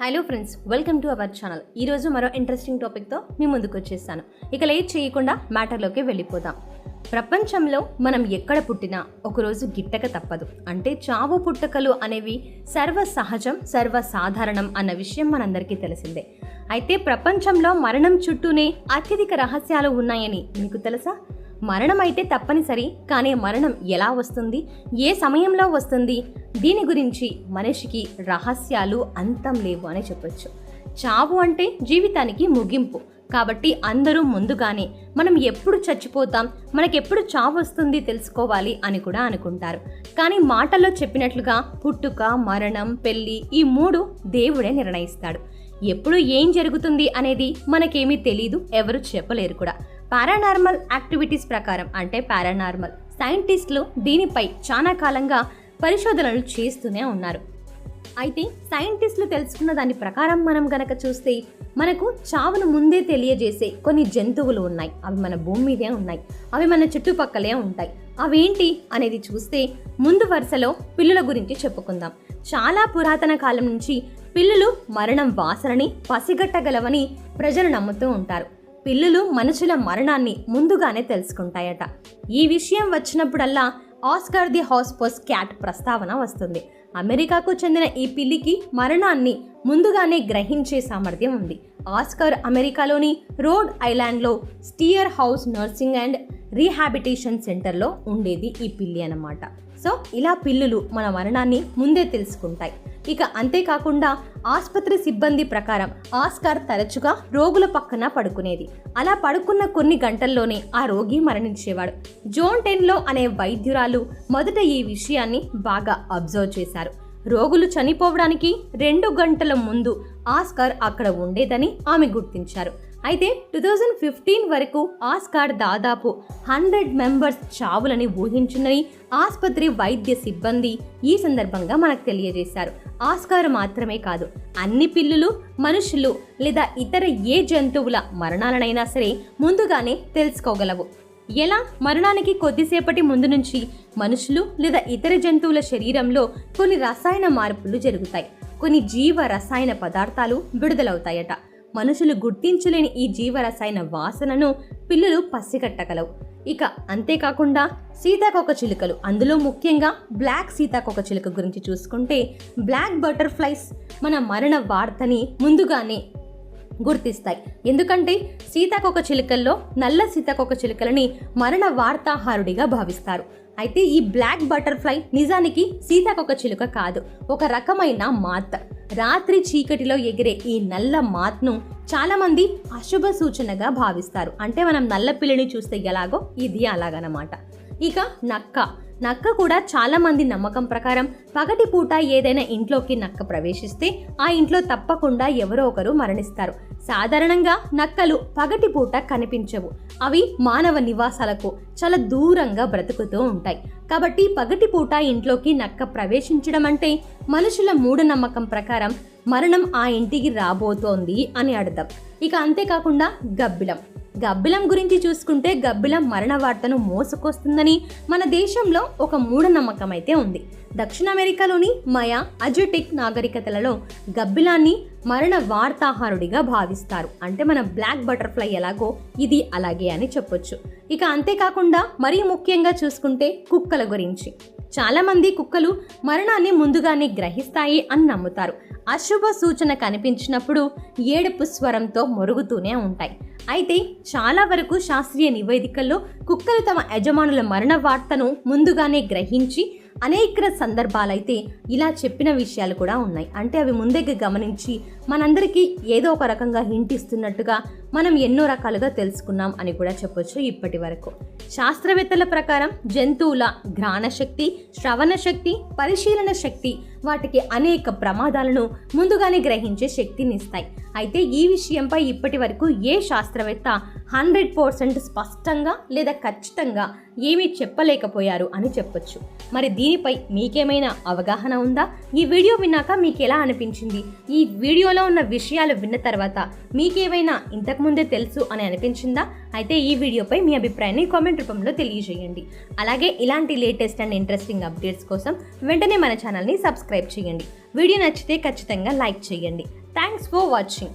Hello friends welcome to our channel. ఈరోజు మరో interesting టాపిక్తో మీ ముందుకు వచ్చేసాను ఇక లేట్ చేయకుండా మ్యాటర్లోకి వెళ్ళిపోదాం. ప్రపంచంలో మనం ఎక్కడ పుట్టినా ఒకరోజు గిట్టక తప్పదు. అంటే చావు పుట్టకలు అనేవి సర్వ సహజం సర్వ సాధారణం అన్న విషయం మనందరికీ తెలిసిందే. అయితే ప్రపంచంలో మరణం చుట్టూనే అత్యధిక రహస్యాలు ఉన్నాయని మీకు తెలుసా? మరణం అయితే తప్పనిసరి కానీ మరణం ఎలా వస్తుంది? ఏ సమయంలో వస్తుంది? దీని గురించి మనిషికి రహస్యాలు అంతం లేవు అని చెప్పొచ్చు. చావు అంటే జీవితానికి ముగింపు. కాబట్టి అందరూ ముందుగానే మనం ఎప్పుడు చచ్చిపోతాం? మనకెప్పుడు చావు వస్తుంది తెలుసుకోవాలి అని కూడా అనుకుంటారు. కానీ మాటల్లో చెప్పినట్లుగా పుట్టుక మరణం పెళ్ళి ఈ మూడు దేవుడే నిర్ణయిస్తాడు. ఎప్పుడు ఏం జరుగుతుంది అనేది మనకేమీ తెలీదు ఎవరు చెప్పలేరు కూడా. పారానార్మల్ యాక్టివిటీస్ ప్రకారం అంటే పారానార్మల్. సైంటిస్టులు దీనిపై చాలా కాలంగా పరిశోధనలు చేస్తూనే ఉన్నారు. అయితే సైంటిస్టులు తెలుసుకున్న దాని ప్రకారం మనం గనక చూస్తే మనకు చావును ముందే తెలియజేసే కొన్ని జంతువులు ఉన్నాయి. అవి మన భూమి మీదే ఉన్నాయి. అవి మన చుట్టుపక్కలే ఉంటాయి. అవేంటి అనేది చూస్తే ముందు వరుసలో పిల్లుల గురించి చెప్పుకుందాం. చాలా పురాతన కాలం నుంచి పిల్లులు మరణం వాసనని పసిగట్టగలవని ప్రజలు నమ్ముతూ ఉంటారు. పిల్లులు మనుషుల మరణాన్ని ముందుగానే తెలుసుకుంటాయట. ఈ విషయం వచ్చినప్పుడల్లా ఆస్కర్ ది హాస్పోస్ క్యాట్ ప్రస్తావన వస్తుంది. అమెరికాకు చెందిన ఈ పిల్లికి మరణాన్ని ముందుగానే గ్రహించే సామర్థ్యం ఉంది. ఆస్కర్ అమెరికాలోని రోడ్ ఐలాండ్లో Steere house nursing and rehabilitation సెంటర్లో ఉండేది ఈ పిల్లి అన్నమాట. సో ఇలా పిల్లులు మన మరణాన్ని ముందే తెలుసుకుంటాయి. ఇక అంతేకాకుండా ఆసుపత్రి సిబ్బంది ప్రకారం ఆస్కార్ తరచుగా రోగుల పక్కన పడుకునేది. అలా పడుకున్న కొన్ని గంటల్లోనే ఆ రోగి మరణించేవాడు. జోన్ టెన్లో అనే వైద్యురాలు మొదట ఈ విషయాన్ని బాగా అబ్జర్వ్ చేశారు. రోగులు చనిపోవడానికి రెండు గంటల ముందు ఆస్కార్ అక్కడ ఉండేదని ఆమె గుర్తించారు. అయితే టూ థౌజండ్ ఫిఫ్టీన్ వరకు ఆస్కార్ దాదాపు హండ్రెడ్ మెంబర్స్ చావులని ఊహించిందని ఆసుపత్రి వైద్య సిబ్బంది ఈ సందర్భంగా మనకు తెలియజేశారు. ఆస్కార్ మాత్రమే కాదు అన్ని పిల్లులు మనుషులు లేదా ఇతర ఏ జంతువుల మరణాలనైనా సరే ముందుగానే తెలుసుకోగలవు. ఎలా? మరణానికి కొద్దిసేపటి ముందు నుంచి మనుషులు లేదా ఇతర జంతువుల శరీరంలో కొన్ని రసాయన మార్పులు జరుగుతాయి. కొన్ని జీవ రసాయన పదార్థాలు విడుదలవుతాయట. మనుషులు గుర్తించలేని ఈ జీవరసాయన వాసనను పిల్లలు పసిగట్టగలవు. ఇక అంతేకాకుండా సీతాకోక చిలుకలు. అందులో ముఖ్యంగా బ్లాక్ సీతాకోక చిలుక గురించి చూసుకుంటే బ్లాక్ బటర్ఫ్లైస్ మన మరణ వార్తని ముందుగానే గుర్తిస్తాయి. ఎందుకంటే సీతాకొక చిలుకల్లో నల్ల సీతాకొక చిలుకలని మరణ వార్తాహారుడిగా భావిస్తారు. అయితే ఈ బ్లాక్ బటర్ఫ్లై నిజానికి సీతాకొక చిలుక కాదు ఒక రకమైన మాత్. రాత్రి చీకటిలో ఎగిరే ఈ నల్ల మాత్ను చాలామంది అశుభ సూచనగా భావిస్తారు. అంటే మనం నల్ల పిల్లిని చూస్తే ఎలాగో ఇది అలాగనమాట. ఇక నక్క. నక్క కూడా చాలామంది నమ్మకం ప్రకారం పగటి పూట ఏదైనా ఇంట్లోకి నక్క ప్రవేశిస్తే ఆ ఇంట్లో తప్పకుండా ఎవరో ఒకరు మరణిస్తారు. సాధారణంగా నక్కలు పగటి పూట కనిపించవు. అవి మానవ నివాసాలకు చాలా దూరంగా బ్రతుకుతూ ఉంటాయి. కాబట్టి పగటి పూట ఇంట్లోకి నక్క ప్రవేశించడం అంటే మనుషుల మూఢనమ్మకం ప్రకారం మరణం ఆ ఇంటికి రాబోతోంది అని అర్థం. ఇక అంతేకాకుండా గబ్బిలం. గబ్బిలం గురించి చూసుకుంటే గబ్బిలం మరణ వార్తను మోసుకొస్తుందని మన దేశంలో ఒక మూఢనమ్మకం అయితే ఉంది. దక్షిణ అమెరికాలోని మయా అజెటిక్ నాగరికతలలో గబ్బిలాన్ని మరణ వార్తాహారుడిగా భావిస్తారు. అంటే మన బ్లాక్ బటర్ఫ్లై ఎలాగో ఇది అలాగే అని చెప్పొచ్చు. ఇక అంతేకాకుండా మరీ ముఖ్యంగా చూసుకుంటే కుక్కల గురించి. చాలామంది కుక్కలు మరణాన్ని ముందుగానే గ్రహిస్తాయి అని నమ్ముతారు. అశుభ సూచన కనిపించినప్పుడు ఏడుపు స్వరంతో మొరుగుతూనే ఉంటాయి. అయితే చాలా వరకు శాస్త్రీయ నివేదికల్లో కుక్కలు తమ యజమానుల మరణ వార్తను ముందుగానే గ్రహించి అనేక సందర్భాలైతే ఇలా చెప్పిన విషయాలు కూడా ఉన్నాయి. అంటే అవి ముందే గమనించి మనందరికీ ఏదో ఒక రకంగా హింట్ ఇస్తున్నట్టుగా మనం ఎన్నో రకాలుగా తెలుసుకున్నాం అని కూడా చెప్పొచ్చు ఇప్పటి వరకు. శాస్త్రవేత్తల ప్రకారం జంతువుల ఘ్రాణ శక్తి శ్రవణ శక్తి పరిశీలన శక్తి వాటికి అనేక ప్రమాదాలను ముందుగానే గ్రహించే శక్తిని ఇస్తాయి. అయితే ఈ విషయంపై ఇప్పటి వరకు ఏ శాస్త్రవేత్త హండ్రెడ్ పర్సెంట్ స్పష్టంగా లేదా ఖచ్చితంగా ఏమీ చెప్పలేకపోయారు అని చెప్పొచ్చు. మరి దీనిపై మీకేమైనా అవగాహన ఉందా? ఈ వీడియో విన్నాక మీకు ఎలా అనిపించింది? ఈ వీడియోలో ఉన్న విషయాలు విన్న తర్వాత మీకేమైనా ఇంతకుముందే తెలుసు అని అనిపించిందా? అయితే ఈ వీడియోపై మీ అభిప్రాయాన్ని కామెంట్ రూపంలో తెలియజేయండి. అలాగే ఇలాంటి లేటెస్ట్ అండ్ ఇంట్రెస్టింగ్ అప్డేట్స్ కోసం వెంటనే మన ఛానల్ని సబ్స్క్రైబ్ చేయండి. వీడియో నచ్చితే ఖచ్చితంగా లైక్ చేయండి. Thanks for watching.